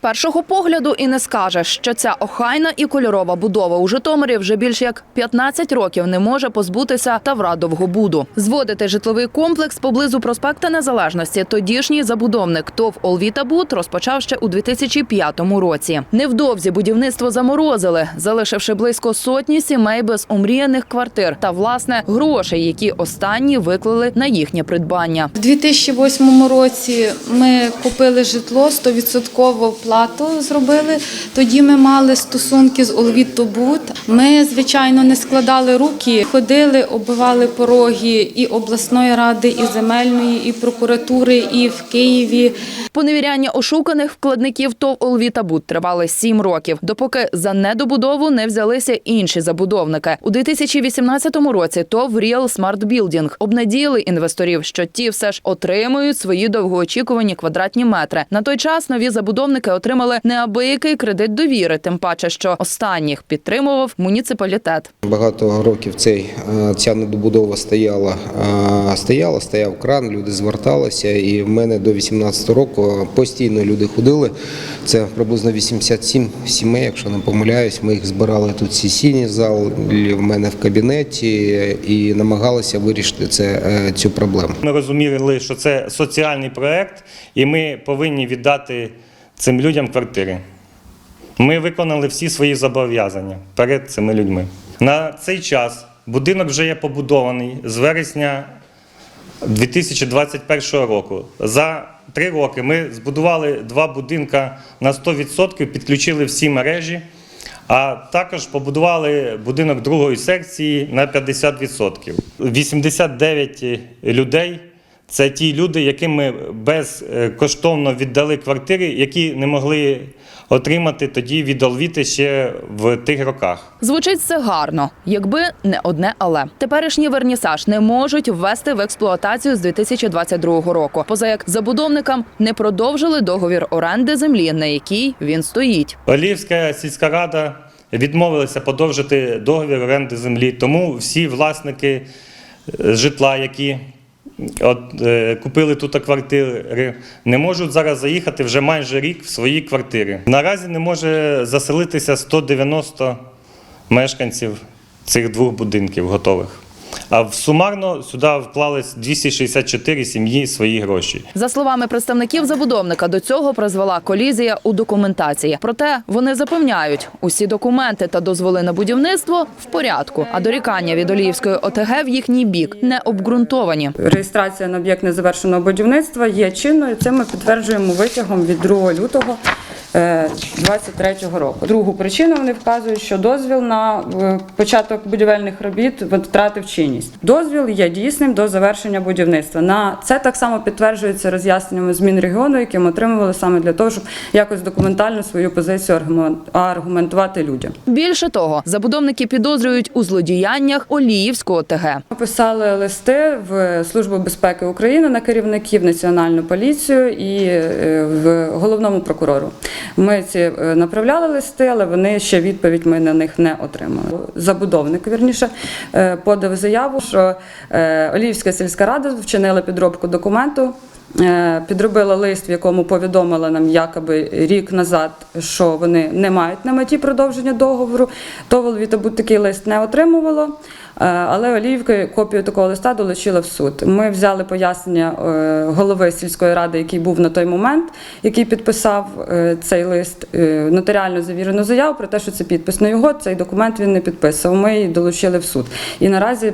першого погляду і не скажеш, що ця охайна і кольорова будова у Житомирі вже більш як 15 років не може позбутися Тавра Довгобуду. Зводити житловий комплекс поблизу проспекта Незалежності тодішній забудовник ТОВ Олвітабуд розпочав ще у 2005 році. Невдовзі будівництво заморозили, залишивши близько сотні сімей без омріяних квартир та власне грошей, які останні виклали на їхнє придбання. У 2008 році ми купили житло, 100% плату зробили. Тоді ми мали стосунки з Олвітобуд. Ми, звичайно, не складали руки, ходили, оббивали пороги і обласної ради, і земельної, і прокуратури, і в Києві. Поневіряння ошуканих вкладників ТОВ «Олвітабуд» тривали сім років, допоки за недобудову не взялися інші забудовники. У 2018 році ТОВ «Ріал Смарт Білдінг» обнадіяли інвесторів, що ті все ж отримують свої довгоочікувані квадратні метри. На той час нові забудовники отримали неабиякий кредит довіри, тим паче, що останніх підтримував муніципалітет. Багато років цей, е, ця недобудова стояла, е, стояла, стояв кран, люди зверталися, і в мене до 18 року постійно люди ходили. Це приблизно 87 сімей, якщо не помиляюсь. Ми їх збирали тут в сесійній залі, в мене в кабінеті і намагалися вирішити це, е, цю проблему. Ми розуміли, що це соціальний проект, і ми повинні віддати цим людям квартири. Ми виконали всі свої зобов'язання перед цими людьми. На цей час будинок вже є побудований з вересня 2021 року. За три роки ми збудували два будинка на 100%, підключили всі мережі, а також побудували будинок другої секції на 50%. 89 людей це ті люди, яким ми безкоштовно віддали квартири, які не могли отримати тоді від Олвіти ще в тих роках. Звучить все гарно, якби не одне але теперішній вернісаж не можуть ввести в експлуатацію з 2022 року. Поза як забудовникам не продовжили договір оренди землі, на якій він стоїть. Олівська сільська рада відмовилася подовжити договір оренди землі, тому всі власники е, житла, які от, е, купили тут квартири, не можуть зараз заїхати вже майже рік в свої квартири. Наразі не може заселитися 190 мешканців цих двох будинків готових. А в сумарно сюди вклались 264 сім'ї свої гроші. За словами представників забудовника, до цього призвела колізія у документації. Проте вони запевняють, усі документи та дозволи на будівництво в порядку. А дорікання від Оліївської ОТГ в їхній бік не обґрунтовані. Реєстрація на об'єкт незавершеного будівництва є чинною. Це ми підтверджуємо витягом від 2 лютого 2023 року. Другу причину вони вказують, що дозвіл на е, початок будівельних робіт втратив чинність. Дозвіл є дійсним до завершення будівництва. На це так само підтверджується роз'ясненнями з Мінрегіону, які ми отримували саме для того, щоб якось документально свою позицію аргумент- аргументувати людям. Більше того, забудовники підозрюють у злодіяннях Оліївського ОТГ. Ми Писали листи в Службу безпеки України на керівників Національну поліцію і е, в головному прокурору. Ми ці е, направляли листи, але вони ще відповідь ми на них не отримали. Забудовник вірніше е, подав заяву, що е, Олівська сільська рада вчинила підробку документу. Е, Підробила лист, в якому повідомила нам якоби рік назад, що вони не мають на меті продовження договору. То Волвітобуд такий лист не отримувало. Е, Але Олівка копію такого листа долучила в суд. Ми взяли пояснення е, голови сільської ради, який був на той момент, який підписав цей лист, нотаріально завірену заяву про те, що це підпис на його. Цей документ він не підписував. Ми її долучили в суд. І наразі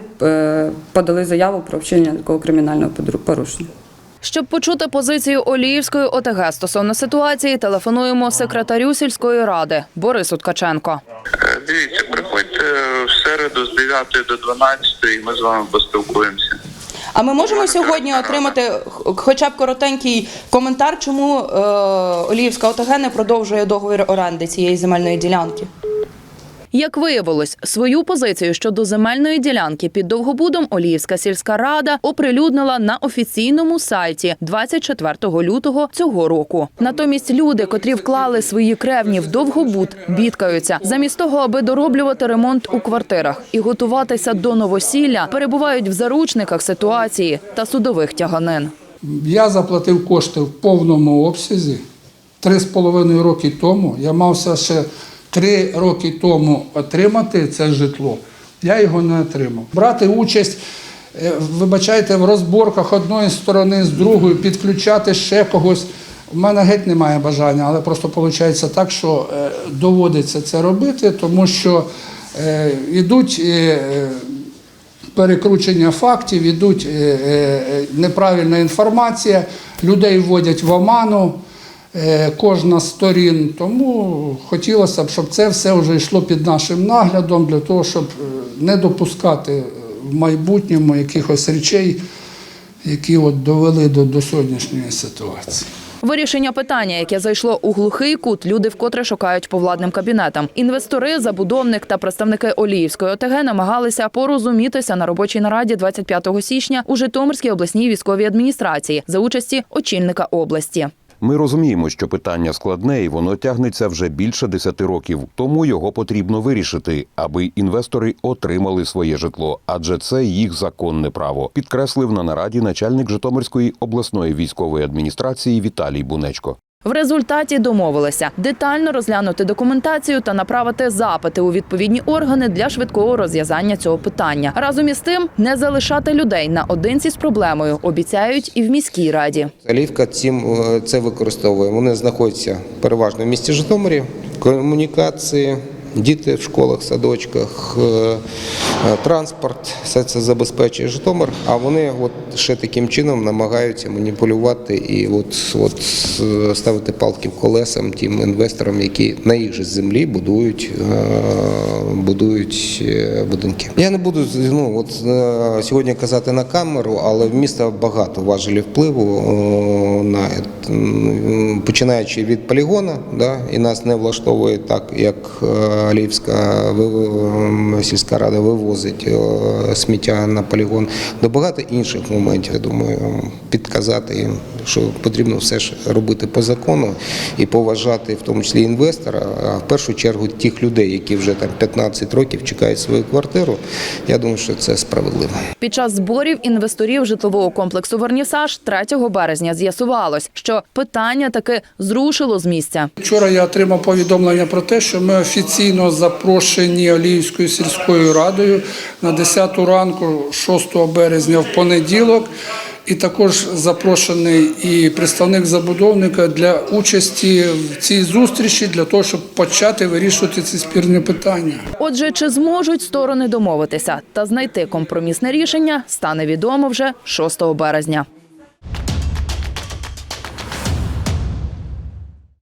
подали заяву про вчинення такого кримінального порушення. Щоб почути позицію Оліївської ОТГ стосовно ситуації, телефонуємо секретарю сільської ради Борису Ткаченко. Е, Дивіться, приходьте в середу з 9 до 12 і ми з вами поспілкуємося. А ми можемо сьогодні отримати х- хоча б коротенький коментар, чому е, Оліївська ОТГ не продовжує договір оренди цієї земельної ділянки? Як виявилось, свою позицію щодо земельної ділянки під Довгобудом Оліївська сільська рада оприлюднила на офіційному сайті 24 лютого цього року. Натомість люди, котрі вклали свої кревні в Довгобуд, бідкаються замість того, аби дороблювати ремонт у квартирах і готуватися до новосілля, перебувають в заручниках ситуації та судових тяганин. Я заплатив кошти в повному обсязі три з половиною роки тому, я мався ще три роки тому отримати це житло, я його не отримав. Брати участь, е, вибачайте, в розборках одної сторони з другої, підключати ще когось. У мене геть немає бажання, але просто виходить так, що е, доводиться це робити, тому що е, йдуть. перекручення фактів, ідуть е, неправильна інформація, людей вводять в оману. Е, Кожна з сторін, тому хотілося б, щоб це все вже йшло під нашим наглядом, для того, щоб е, не допускати е, в майбутньому якихось речей, які от довели до, до сьогоднішньої ситуації. Вирішення питання, яке зайшло у глухий кут, люди вкотре шукають по владним кабінетам. Інвестори, забудовник та представники Оліївської ОТГ намагалися порозумітися на робочій нараді 25 січня у Житомирській обласній військовій адміністрації за участі очільника області. Ми розуміємо, що питання складне і воно тягнеться вже більше десяти років. Тому його потрібно вирішити, аби інвестори отримали своє житло, адже це їх законне право. Підкреслив на нараді начальник Житомирської обласної військової адміністрації Віталій Бунечко. В результаті домовилися детально розглянути документацію та направити запити у відповідні органи для швидкого розв'язання цього питання. Разом із тим не залишати людей наодинці з проблемою обіцяють і в міській раді. Лівка цим е, це використовує. Вони знаходяться переважно в місті Житомирі, комунікації, діти в школах, садочках, е, е, транспорт, все це забезпечує Житомир. А вони от ще таким чином намагаються маніпулювати і от, от е, ставити палки в колесам тим інвесторам, які на їх же землі будують, будують будинки. Я не буду ну, от, сьогодні казати на камеру, але в міста багато важелів впливу на починаючи від полігона, да, і нас не влаштовує так, як Аліївська ви- сільська рада вивозить е, сміття на полігон, до багато інших моментів. Я думаю, підказати їм, що потрібно все ж робити по закону і поважати в тому числі інвестора, а в першу чергу тих людей, які вже там 15 років чекають свою квартиру. Я думаю, що це справедливо. Під час зборів інвесторів житлового комплексу Вернісаж 3 березня з'ясувалось, що питання таки зрушило з місця. Вчора я отримав повідомлення про те, що ми офіційно запрошені Оліївською сільською радою на 10 ранку, 6 березня в понеділок. І також запрошений і представник забудовника для участі в цій зустрічі для того, щоб почати вирішувати ці спірні питання. Отже, чи зможуть сторони домовитися та знайти компромісне рішення, стане відомо вже 6 березня.